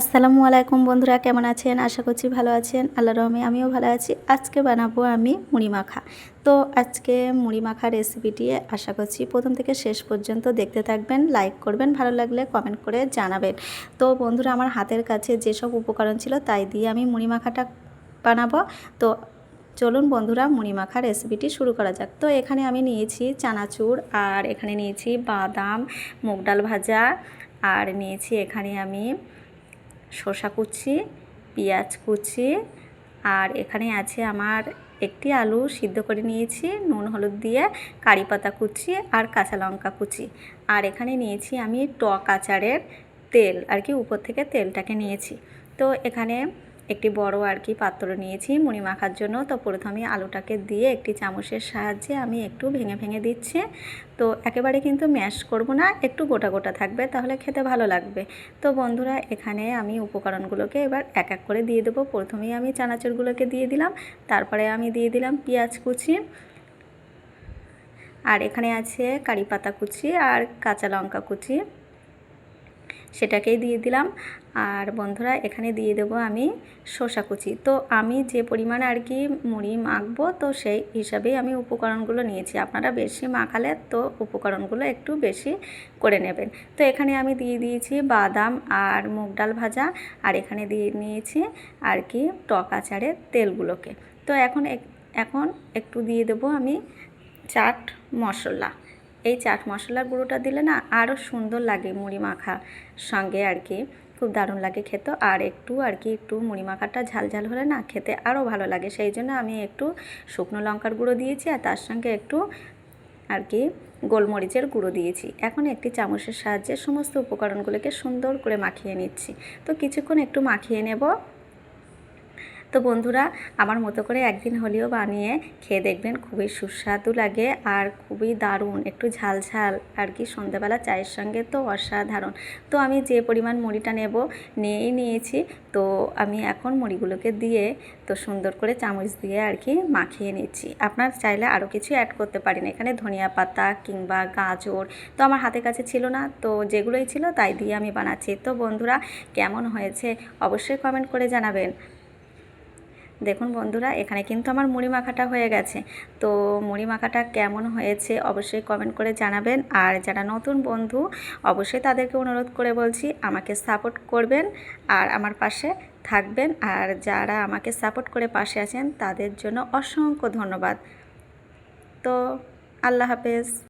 আসসালামু আলাইকুম বন্ধুরা, কেমন আছেন? আশা করছি ভালো আছেন। আল্লাহ রহমে আমিও ভালো আছি। আজকে বানাবো আমি মুড়ি মাখা। তো আজকে মুড়ি মাখা রেসিপিটি আশা করছি প্রথম থেকে শেষ পর্যন্ত দেখতে থাকবেন লাইক করবেন, ভালো লাগলে কমেন্ট করে জানাবেন। তো বন্ধুরা, আমার হাতের কাছে যেসব উপকরণ ছিল তাই দিয়ে আমি মুড়ি মাখাটা বানাবো। তো চলুন বন্ধুরা, মুড়ি মাখা রেসিপিটি শুরু করা যাক। তো এখানে আমি নিয়েছি চানাচুর, আর এখানে নিয়েছি বাদাম, মুগ ডাল ভাজা, আর নিয়েছি এখানে আমি শসা কুচি, পেঁয়াজ কুচি, আর এখানে আছে আমার একটি আলু সিদ্ধ করে নিয়েছি, নুন, হলুদ দিয়ে, কারি পাতা কুচি আর কাঁচা লঙ্কা কুচি। আর এখানে নিয়েছি আমি টক আচারের তেল, আর কি উপর থেকে তেলটাকে নিয়েছি। তো এখানে একটি বড় আর কি পাত্র নিয়েছি মুড়ি মাখার জন্য। তো প্রথমে আলুটাকে দিয়ে একটি চামচের সাহায্যে আমি একটু ভেঙে ভেঙে দিচ্ছি। তো একেবারে কিন্তু ম্যাশ করব না, একটু গোটা গোটা থাকবে, তাহলে খেতে ভালো লাগবে। তো বন্ধুরা, এখানে আমি উপকরণগুলোকে এবার এক এক করে দিয়ে দেবো। প্রথমেই আমি চানাচুরগুলোকে দিয়ে দিলাম, তারপরে আমি দিয়ে দিলাম পেঁয়াজ কুচি। আর এখানে আছে কারি পাতা কুচি আর কাঁচা লঙ্কা কুচি। সেটাকেই দিয়ে দিলাম। আর বন্ধুরা, এখানে দিয়ে দেবো আমি শসা কুচি। তো আমি যে পরিমাণে আর কি মুড়ি মাখবো, তো সেই হিসাবেই আমি উপকরণগুলো নিয়েছি। আপনারা বেশি মাখালে তো উপকরণগুলো একটু বেশি করে নেবেন। তো এখানে আমি দিয়ে দিয়েছি বাদাম আর মুগ ডাল ভাজা, আর এখানে দিয়ে নিয়েছি আর কি টক আচারের তেলগুলোকে। তো এখন এখন একটু দিয়ে দেবো আমি চাট মশলা। এই চাট মশলার গুঁড়োটা দিলে না আরও সুন্দর লাগে মুড়ি মাখা সঙ্গে আর কি। খুব দারুণ লাগে খেতে। আর একটু আর কি, একটু মুড়ি মাখাটা ঝাল ঝাল হলে না খেতে আরও ভালো লাগে। সেই জন্য আমি একটু শুকনো লঙ্কার গুঁড়ো দিয়েছি আর তার সঙ্গে একটু আর কি গোলমরিচের গুঁড়ো দিয়েছি। এখন একটি চামচের সাহায্যে সমস্ত উপকরণগুলোকে সুন্দর করে মাখিয়ে নিচ্ছি। তো কিছুক্ষণ একটু মাখিয়ে নেব। তো বন্ধুরা, আমার মতো করে একদিন হলেও বানিয়ে খেয়ে দেখবেন, খুবই সুস্বাদু লাগে আর খুবই দারুণ, একটু ঝাল ঝাল আর কি। সন্ধ্যাবেলা চায়ের সঙ্গে তো অসাধারণ। তো আমি যে পরিমাণ মুড়িটা নেব, নিয়েই নিয়েছি। তো আমি এখন মুড়িগুলোকে দিয়ে, তো সুন্দর করে চামচ দিয়ে আর কি মাখিয়ে নিচ্ছি। আপনার চাইলে আরও কিছু অ্যাড করতে পারেন। এখানে ধনিয়া পাতা কিংবা গাজর তো আমার হাতে কাছে ছিল না, তো যেগুলোই ছিল তাই দিয়ে আমি বানাচ্ছি। তো বন্ধুরা, কেমন হয়েছে অবশ্যই কমেন্ট করে জানাবেন। দেখুন বন্ধুরা, এখানে কিন্তু আমার মুড়ি মাখাটা হয়ে গেছে। তো মুড়ি মাখাটা কেমন হয়েছে অবশ্যই কমেন্ট করে জানাবেন। আর যারা নতুন বন্ধু, অবশ্যই তাদেরকে অনুরোধ করে বলছি আমাকে সাপোর্ট করবেন আর আমার পাশে থাকবেন। আর যারা আমাকে সাপোর্ট করে পাশে আছেন, তাদের জন্য অসংখ্য ধন্যবাদ। তো আল্লাহ হাফেজ।